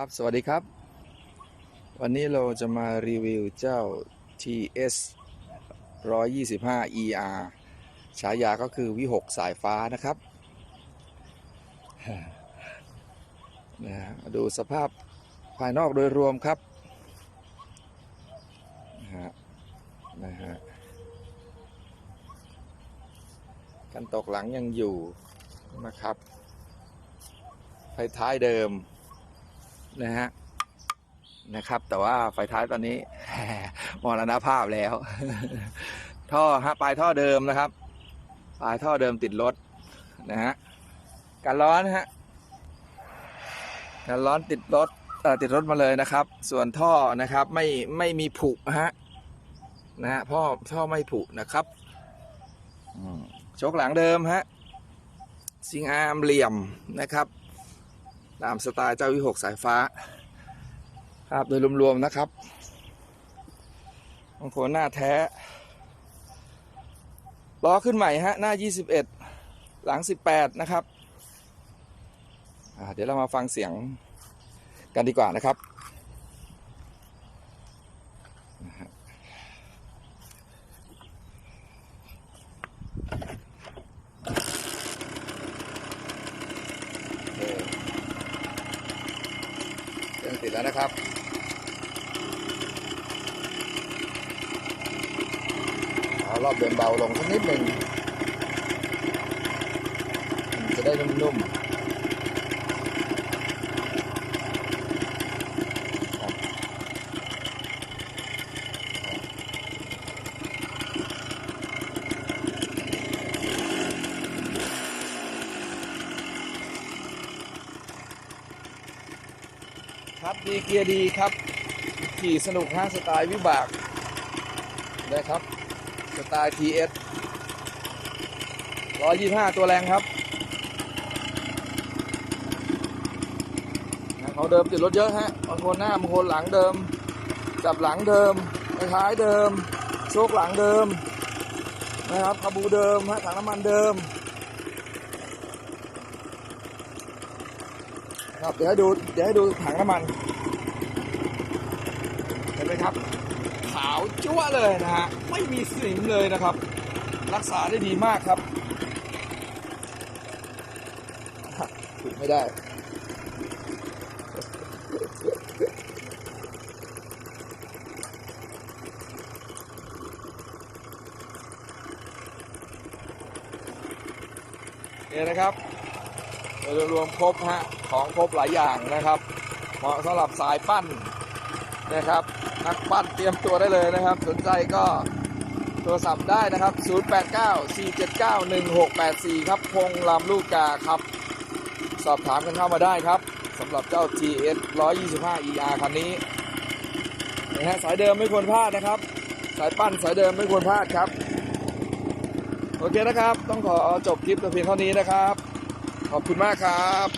ครับ สวัสดีครับ วันนี้เราจะมารีวิวเจ้า TS 125 ER ฉายาก็คือวิหกสายฟ้านะครับนะฮะดูสภาพภายนอกโดยรวมครับนะฮะนะฮะกันตกหลังยังอยู่นะครับไฟท้ายเดิม นะฮะนะครับ แต่ว่าไฟท้ายตอนนี้มรณภาพแล้ว ท่อฮะปลายท่อเดิมนะครับ ปลายท่อเดิมติดรถนะฮะการร้อนฮะการร้อนติดรถติดรถมาเลยนะครับ ส่วนท่อนะครับไม่ไม่มีผุฮะนะฮะพ่อท่อไม่ผุนะครับโชคหลังเดิมฮะซิงอาร์มเหลี่ยมนะครับ ตามสไตล์เจ้าวิหกสายฟ้าครับโดยรวมๆนะครับบางคนหน้าแท้ล้อขึ้นใหม่ฮะ หน้า 21 หลัง 18 นะครับ เดี๋ยวเรามาฟังเสียงกันดีกว่านะครับนะฮะโอเค เครื่อง ติดแล้วนะครับเอารอบเดินเบาลงสักนิดหนึ่งจะได้นุ่มๆ ครับดีเกียร์ดีครับ ขี่สนุกฮะสไตล์วิบากนะครับสไตล์ TS 125 ตัวแรงครับเขาเดิมติดรถเยอะฮะบางคนหน้าบางคนหลังเดิม จับหลังเดิมท้ายเดิม โชคหลังเดิมนะครับคาบูเดิมฮะถังน้ำมันเดิม ครับเดี๋ยวให้ดูเดี๋ยวให้ดูถังน้ำมันเห็นไหมครับ ขาวจั๊วเลยนะฮะไม่มีสนิมเลยนะครับ รักษาได้ดีมากครับถูกไม่ได้เนี่ยนะครับ โดยรวมครบฮะของครบหลายอย่างนะครับ เหมาะสำหรับสายปั้นนะครับ นักปั้นเตรียมตัวได้เลยนะครับ สนใจก็โทรศัพท์ได้นะครับ 0894791684 ครับ พงลำลูกกาครับ สอบถามกันเข้ามาได้ครับสำหรับเจ้า GS 125 ER คันนี้นะฮะสายเดิมไม่ควรพลาดนะครับ สายปั้นสายเดิมไม่ควรพลาดครับ โอเคนะครับ ต้องขอจบคลิปแต่เพียงเท่านี้นะครับ ขอบคุณมากครับ